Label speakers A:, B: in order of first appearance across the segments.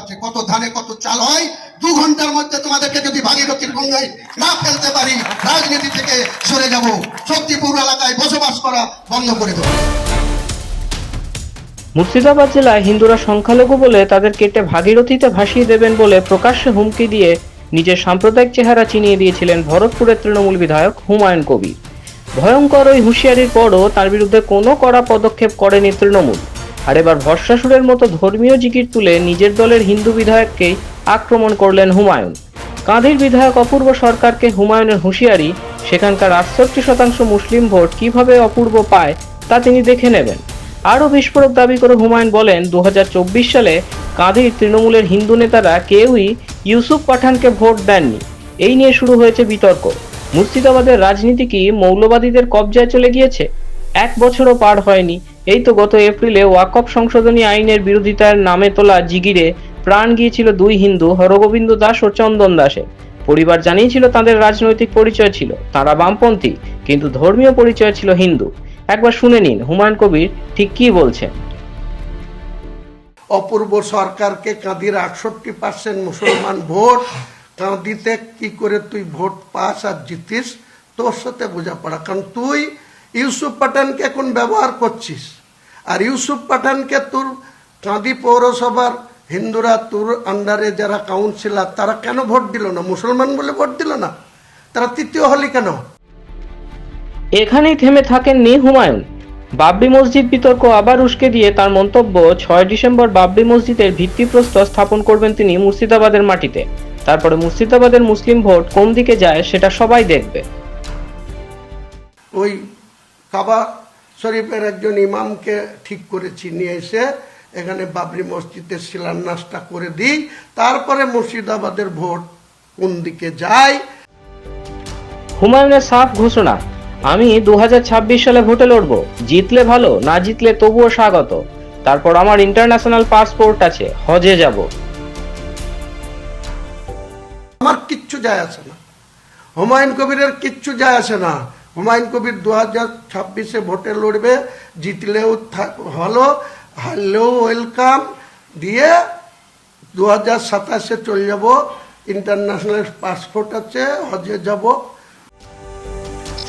A: আছে, কত ধানে কত চাল হয়, দু ঘণ্টার মধ্যে তোমাদেরকে যদি ভাগীরথীর গঙ্গায় না ফেলতে পারি, রাজনীতি থেকে সরে যাব। শক্তিপুর এলাকায় বসবাস করা বন্ধ করে দেবো।
B: মুর্শিদাবাদ জেলায় হিন্দুরা সংখ্যালঘু বলে তাদের কেটে ভাগীরথীতে ভাসিয়ে দেবেন বলে প্রকাশ্যে হুমকি দিয়ে নিজের সাম্প্রদায়িক চেহারা চিনিয়ে দিয়েছিলেন ভরতপুরের তৃণমূল বিধায়ক হুমায়ুন কবির। ভয়ঙ্কর ওই হুঁশিয়ারির পরও তার বিরুদ্ধে কোনো কড়া পদক্ষেপ করেনি তৃণমূল। আর এবার ভরসাসুরের মতো ধর্মীয় জিকির তুলে নিজের দলের হিন্দু বিধায়ককেই আক্রমণ করলেন হুমায়ুন। কাঁধের বিধায়ক অপূর্ব সরকারকে হুমায়ুনের হুঁশিয়ারি, সেখানকার আটষট্টি শতাংশ মুসলিম ভোট কীভাবে অপূর্ব পায় তা তিনি দেখে নেবেন। আরও বিস্ফোরক দাবি করে হুমায়ুন বলেন দু হাজার চব্বিশ সালে কাঁধের তৃণমূলের হিন্দু নেতারা কেউই ইউসুফ পাঠানকে ভোট দেননি। এই নিয়ে শুরু হয়েছে বিতর্ক। মুর্শিদাবাদের রাজনীতি কি মৌলবাদীদের কবজায় চলে গিয়েছে? এক বছরও পার হয়নি। এই তো গত এপ্রিলে ওয়াকফ সংশোধনী আইনের বিরোধিতার নামে তোলা জিগিরে প্রাণ গিয়েছিল দুই হিন্দু, হরগোবিন্দ দাস ও চন্দন দাসের পরিবার জানিয়েছিল তাদের রাজনৈতিক পরিচয় ছিল, তারা বামপন্থী, কিন্তু ধর্মীয় পরিচয় ছিল হিন্দু। একবার শুনে নিন, হুমায়ুন কবির ঠিক কি বলছেন?
A: অপূর্ব সরকারকে কাঁদির আটষট্টি পার্সেন্ট মুসলমান ভোট, কাঁদিতে কি করে তুই ভোট পাস আর জিতিস? তোর সাথে বোঝাপড়া। কারণ তুই ইউসুফ পাঠানকে এখন ব্যবহার করছিস। আর ইউসুফ পাঠানকে তোর কাঁদি পৌরসভার হিন্দুরা তোর আন্ডারে যারা কাউন্সিলার তারা কেন ভোট দিল না? মুসলমান বলে ভোট দিল না? তারা তৃতীয় হলি কেন?
B: এখানেই থেমে থাকেননি হুমায়ুন। বাবরি মসজিদ বিতর্ক আবার উস্কে দিয়ে তার মন্তব্য ছয় ডিসেম্বর বাবরি মসজিদের ভিত্তিপ্রস্তর স্থাপন করবেন তিনি মুর্শিদাবাদের মাটিতে। তারপরে মুর্শিদাবাদের মুসলিম ভোট কোন দিকে যায় সেটা সবাই দেখবে।
A: ওই কাবা শরীফের একজন ইমামকে ঠিক করেছি নিয়ে এসে এখানে বাবরি মসজিদের শিলান্যাসটা করে দিই। তারপরে মুর্শিদাবাদের ভোট কোন দিকে যায়?
B: হুমায়ুনের সাফ ঘোষণা আমি দুই হাজার ছাব্বিশ সালে ভোটে লড়বো জিতলে ভালো না জিতলে তবুও স্বাগত। তারপর আমার ইন্টারন্যাশনাল পাসপোর্ট আছে হজে যাব।
A: আমার কিচ্ছু যায় আসে না। হুমায়ুন কবিরের কিচ্ছু যায় আসে না। হুমায়ুন কবির দু হাজার ছাব্বিশে ভোটে লড়বে, জিতলেও ভালো হারলেও ওয়েলকাম দিয়ে দু হাজার সাতাশে চলে যাব, ইন্টারন্যাশনাল পাসপোর্ট আছে, হজে যাব।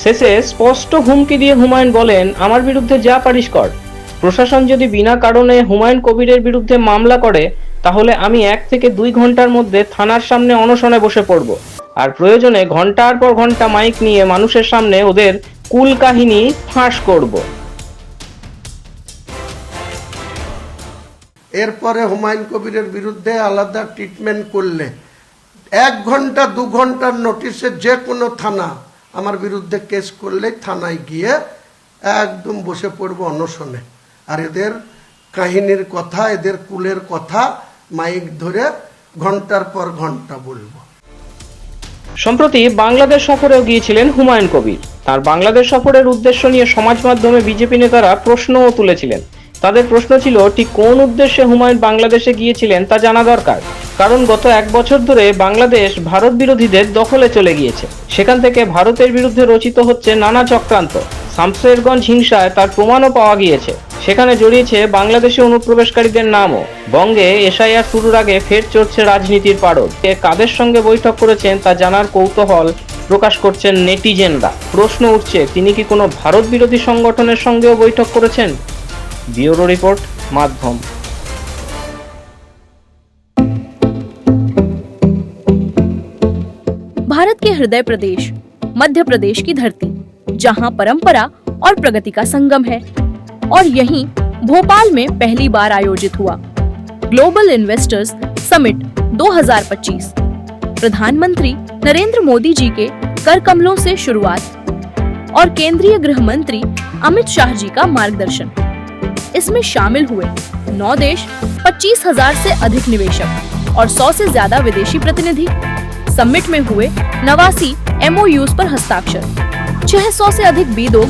B: শেষে স্পষ্ট হুমকি দিয়ে হুমায়ুন বলেন, আমার বিরুদ্ধে যা পারিস কর। প্রশাসন যদি বিনা কারণে হুমায়ুন কবিরের বিরুদ্ধে মামলা করে, তাহলে আমি এক থেকে দুই ঘণ্টার মধ্যে থানার সামনে অনশনে বসে পড়ব। আর প্রয়োজনে ঘণ্টার পর ঘণ্টা মাইক নিয়ে মানুষের সামনে ওদের কুল কাহিনী ফাঁস করব।
A: এরপরে হুমায়ুন কবিরের বিরুদ্ধে আলাদা ট্রিটমেন্ট করলে। এক ঘণ্টা, দু ঘণ্টার নোটিশে যে কোনো থানা আমার বিরুদ্ধে কেস করলে থানায় গিয়ে একদম বসে পড়ব অনশনে। আর এদের কাহিনীর কথা, এদের কুলের কথা মাইক ধরে ঘণ্টার পর ঘণ্টা বলব।
B: সম্প্রতি বাংলাদেশ সফরেও গিয়েছিলেন হুমায়ুন কবির। তার বাংলাদেশ সফরের উদ্দেশ্য নিয়ে সমাজ মাধ্যমে বিজেপি নেতারা প্রশ্নও তুলেছিলেন। তাদের প্রশ্ন ছিল, ঠিক কোন উদ্দেশ্যে হুমায়ুন বাংলাদেশে গিয়েছিলেন তা জানা দরকার। কারণ গত এক বছর ধরে বাংলাদেশ ভারত বিরোধীদের দখলে চলে গিয়েছে। সেখান থেকে ভারতের বিরুদ্ধে রচিত হচ্ছে নানা চক্রান্ত। শামসেরগঞ্জ হিংসায় তার প্রমাণও পাওয়া গিয়েছে। সেখানে জড়িয়েছে বাংলাদেশি অনুপ্রবেশকারীদের নামও বঙ্গে এসআইআর শুরুর আগে ফের চড়ছে রাজনীতির পারদ কে কাদের সঙ্গে বৈঠক করেছেন তা জানার কৌতূহল প্রকাশ করছেন নেটিজেনরা প্রশ্ন উঠছে তিনি কি কোনো ভারত বিরোধী সংগঠনের সঙ্গেও বৈঠক করেছেন ব্যুরো রিপোর্ট মাধ্যম
C: भारत के हृदय प्रदेश मध्य प्रदेश की धरती जहां परंपरा और प्रगति का संगम है और यहीं भोपाल में पहली बार आयोजित हुआ। ग्लोबल इन्वेस्टर्स समिट 2025 प्रधानमंत्री नरेंद्र मोदी जी के कर कमलों से शुरुआत और केंद्रीय गृह मंत्री अमित शाह जी का मार्गदर्शन। इसमें शामिल हुए नौ देश, पच्चीस हज़ार से अधिक निवेशक और सौ से ज़्यादा विदेशी प्रतिनिधि। समिट में हुए नवासी एमओयूज पर हस्ताक्षर। 600 से अधिक बीदोग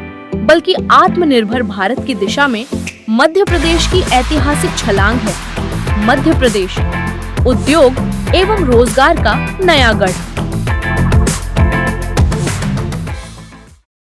C: बल्कि आत्मनिर्भर भारत की दिशा में मध्य प्रदेश की ऐतिहासिक छलांग है। मध्य प्रदेश, उद्योग एवं रोज़गार का नया गढ़।